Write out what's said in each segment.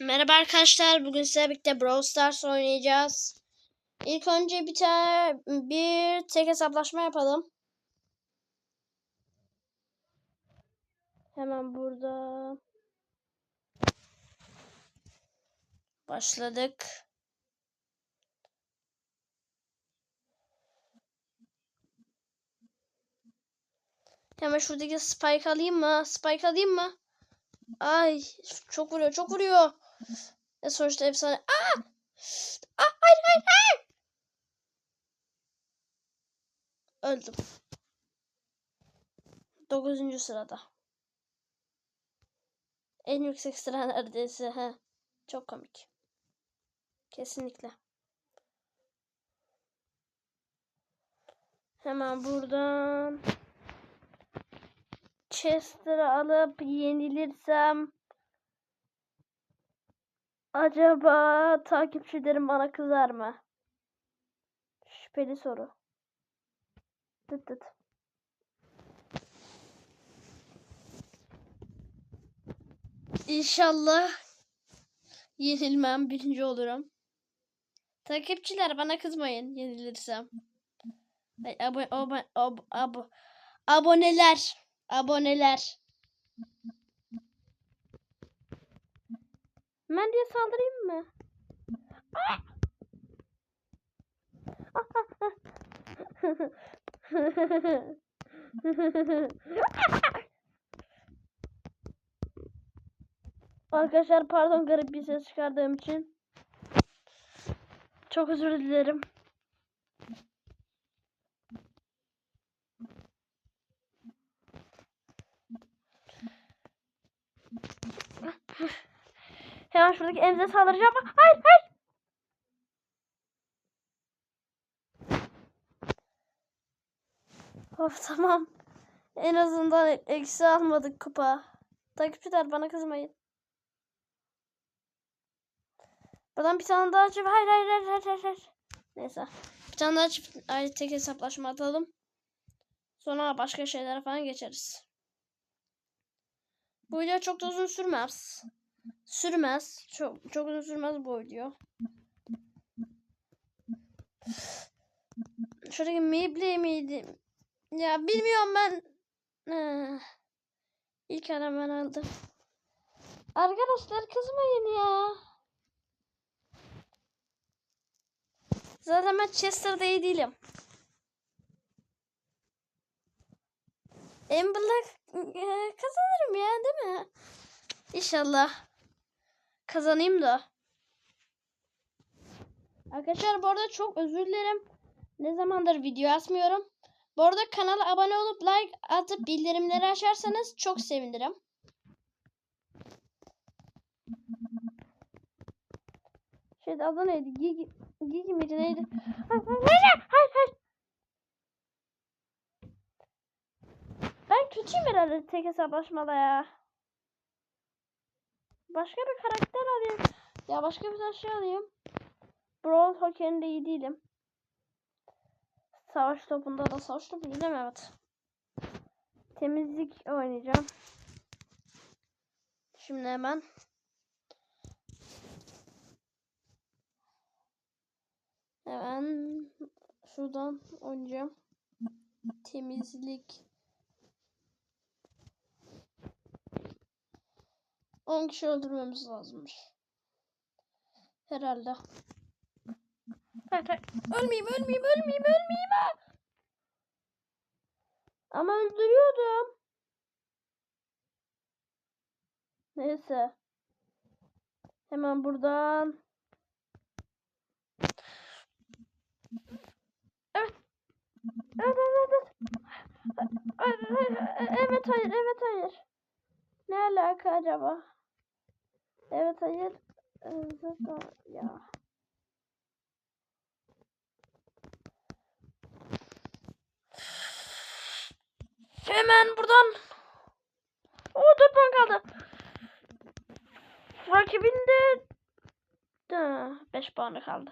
Merhaba arkadaşlar. Bugün sizlerle birlikte Brawl Stars oynayacağız. İlk önce bir tane bir tek hesaplaşma yapalım. Hemen burada başladık. Hemen şuradaki spike alayım mı? Spike alayım mı? Ay çok vuruyor çok vuruyor. E sonuçta efsane. Aa! Aa hayır hayır hayır. Öldüm. Dokuzuncu sırada. En yüksek sıra neredeyse. He. Çok komik. Kesinlikle. Hemen buradan Chester'ı alıp yenilirsem acaba takipçilerim bana kızar mı? Şüpheli soru. Tıt tıt. İnşallah yenilmem, birinci olurum. Takipçiler bana kızmayın yenilirsem. Ay, abo, abo, abo, abo, aboneler. Aboneler. Ben diye saldırayım mı? Arkadaşlar pardon garip bir ses çıkardığım için. Çok özür dilerim. Hemen şuradaki elinize saldıracağım ama hayır hayır. Of tamam. En azından eksi almadık kupa. Takipçiler bana kızmayın. Buradan bir tane daha çift. Hayır hayır hayır hayır. hayır. Neyse. Bir tane daha çift ayrı tek hesaplaşma atalım. Sonra başka şeylere falan geçeriz. Bu video çok da uzun sürmez. Sürmez. Çok çok uzun sürmez bu video. Şuradaki Maybelline miydi? Ya bilmiyorum ben. Eh. İlk adam ben aldım. Arkadaşlar kızmayın ya. Zaten ben Chester'da iyi değilim. Amber'la eh, kazanırım ya değil mi? İnşallah. Kazanayım da. Arkadaşlar bu arada çok özür dilerim. Ne zamandır video atmıyorum. Bu arada kanala abone olup like atıp bildirimleri açarsanız çok sevinirim. Şeyde adı neydi? Gigi, Gigi miydi neydi? Hayır hayır hayır. Ben kötüyüm herhalde tek hesaplaşmada ya. Başka bir karakter alayım. Ya başka bir şey alayım. Brawl Hockey'inde iyi değilim. Savaş topunda da savaş topu değilim evet. Temizlik oynayacağım. Şimdi hemen. Hemen şuradan oynayacağım. Temizlik. 10 kişi öldürmemiz lazımmış. Herhalde. Hayır, hayır. Ölmeyeyim, ölmeyeyim, ölmeyeyim, ölmeyeyim. ha! Ama öldürüyordum. Neyse. Hemen buradan. Evet. Evet, evet, evet. Evet, evet, hayır, evet, hayır. Ne alaka acaba? Evet, hayır. Evet, ya. Hemen buradan. O dört puan kaldı. Rakibinde de 5 puanı kaldı.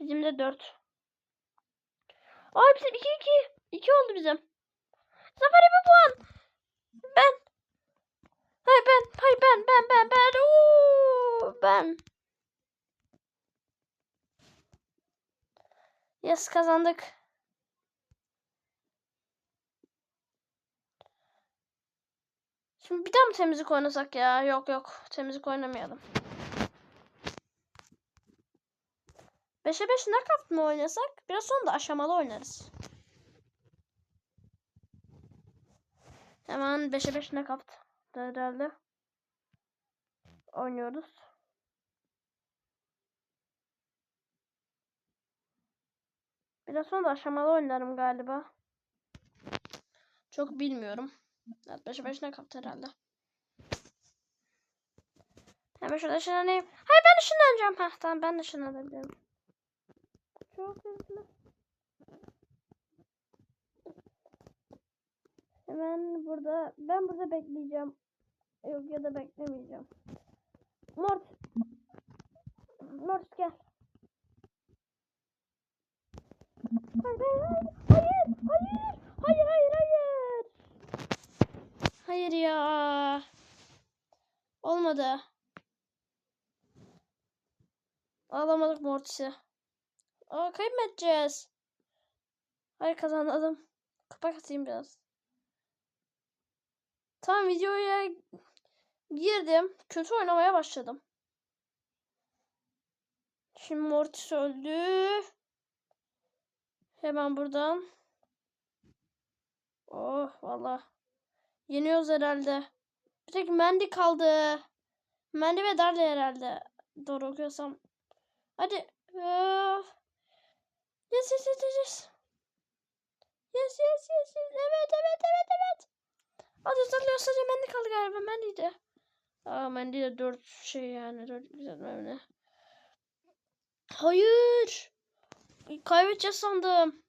Bizim de 4. Aa bizim 2 2. 2 oldu bizim. Zafer bir puan. Hayır ben. Ben. Ben ben. Oo. ben. Yes kazandık. Şimdi bir daha mı temizlik oynasak ya? Yok yok. Temizlik oynamayalım. 5'e 5 knockout mı oynasak? Biraz sonra da aşamalı oynarız. Hemen 5'e 5 knockout herhalde oynuyoruz. Biraz sonra da aşamalı oynarım galiba. Çok bilmiyorum. Evet 5'e 5 knockout herhalde. Hemen şurada ışınlanayım. Hayır ben ışınlanacağım. Heh tamam ben ışınlanabilirim. Çok hızlı. Hemen burada ben burada bekleyeceğim. Yok ya da beklemeyeceğim. Mort. Mort gel. Hayır hayır hayır. Hayır hayır hayır hayır. Ya. Olmadı. Alamadık Mortis'i. Aa kaybedeceğiz. Hayır kazandım. Kapak atayım biraz. Tamam videoya girdim. Kötü oynamaya başladım. Şimdi Mortis öldü. Hemen buradan. Oh valla. Yeniyoruz herhalde. Bir tek Mandy kaldı. Mandy ve Darla herhalde. Doğru okuyorsam. Hadi. Yes yes yes yes, yes. Yes yes yes. Evet evet evet evet. Hadi Darla sadece Mandy kaldı galiba. Mandy'di. Aa Mandy de 4 şey yani. 4 güzel ne. Hayır. Kaybedeceğiz sandım.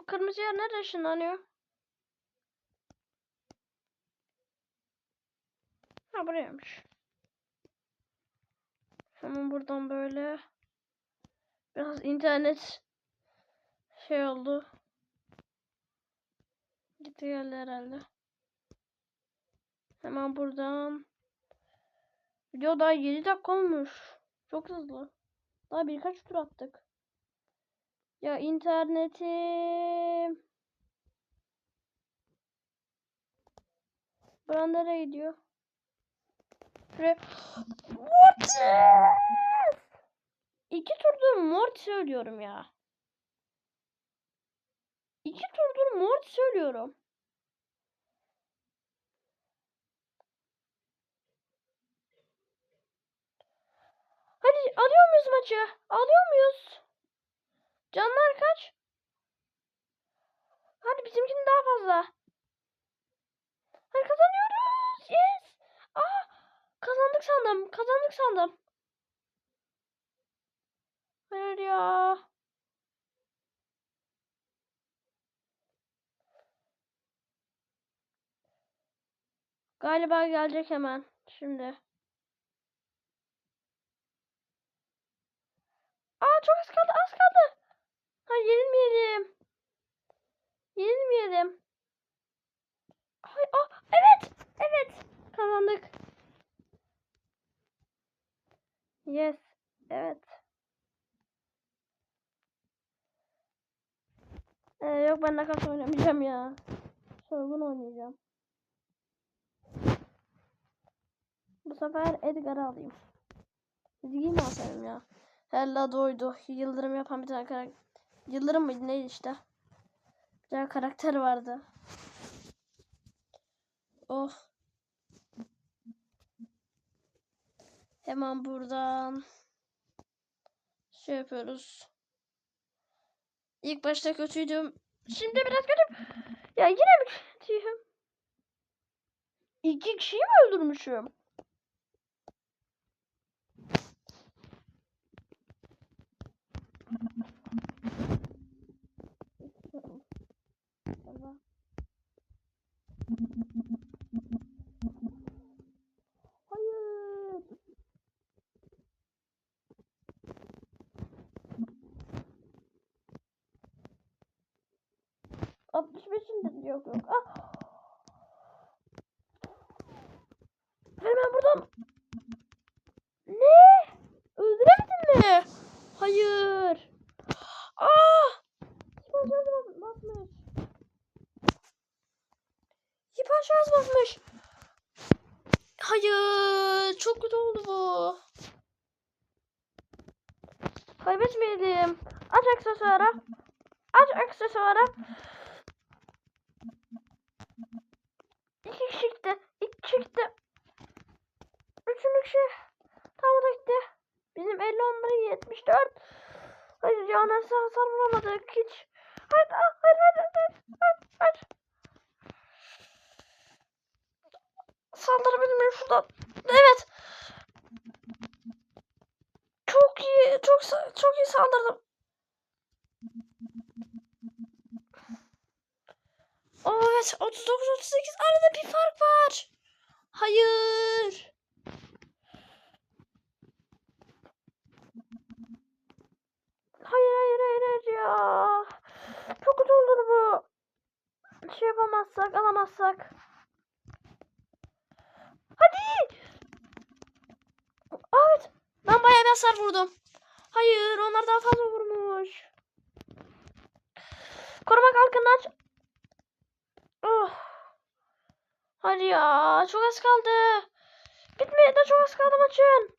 Bu kırmızı yer nerede ışınlanıyor? Ha buraymış. Hemen buradan böyle biraz internet şey oldu. Gitti geldi herhalde. Hemen buradan. Video daha 7 dakika olmuş. Çok hızlı. Daha birkaç tur attık. Ya internetim. Buran nereye gidiyor? Şuraya. Mortis! İki turdur Mortis söylüyorum ya. İki turdur Mortis söylüyorum. Hadi alıyor muyuz maçı? Alıyor muyuz? Canlar kaç? Hadi bizimkinin daha fazla. Hadi kazanıyoruz. Yes. Aa, kazandık sandım. Kazandık sandım. Hayır ya. Galiba gelecek hemen. Şimdi. Çok az kaldı. Az kaldı. Ha yenilmeyelim. Yenilmeyelim. Ay, ah, evet. Evet. Kazandık. Yes. Evet. Ee, yok ben nakas oynamayacağım ya. Sorgun oynayacağım. Bu sefer Edgar'ı alayım. Ezgi'yi mi alsaydım ya? Hella doydu. Yıldırım yapan bir tane karakter. Yıldırım mıydı neydi işte. Bir tane karakter vardı. Oh. Hemen buradan şey yapıyoruz. İlk başta kötüydüm. Şimdi biraz kötüyüm. Ya yine mi kötüyüm? İki kişiyi mi öldürmüşüm? Hayır. Altmış beşinde yok yok. Ah. Hemen buradan. Şarj basmış. Hayır. Çok kötü oldu bu. Kaybetmeyelim. Aç aksesuara. Aç aksesuara. İki kişi gitti. İki kişi. Üçüncü kişi. Tamam o da gitti. Bizim 50 onları 74. Hayır nasıl hasar vuramadık hiç. Hadi hadi hadi hadi. Hadi hadi. Saldırabilir miyim şuradan? Evet. Çok iyi. Çok çok iyi saldırdım. Oh, evet 39 38 arada bir fark var. Hayır. Hayır hayır hayır hayır ya. Çok kötü olur bu. Şey yapamazsak alamazsak. Hadi. Evet. Ben bayağı bir hasar vurdum. Hayır onlar daha fazla vurmuş. Koruma kalkanını aç. Oh. Hadi ya çok az kaldı. Bitmeye de çok az kaldı maçın.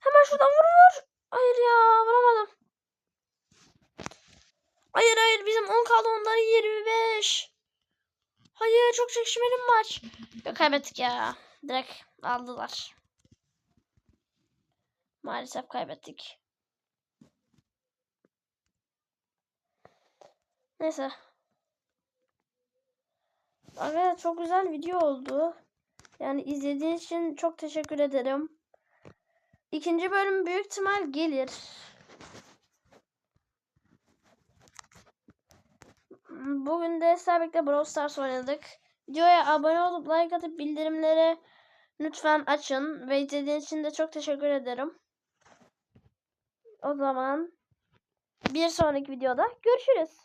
Hemen şuradan vur vur. Hayır ya vuramadım. Hayır hayır bizim 10 kaldı onların 25. Hayır çok çekişmeli maç. Yok kaybettik ya. Direkt aldılar. Maalesef kaybettik. Neyse. Arkadaşlar çok güzel video oldu. Yani izlediğiniz için çok teşekkür ederim. İkinci bölüm büyük ihtimal gelir. Bugün de sizlerle birlikte Brawl Stars oynadık. Videoya abone olup like atıp bildirimleri lütfen açın. Ve izlediğiniz için de çok teşekkür ederim. O zaman bir sonraki videoda görüşürüz.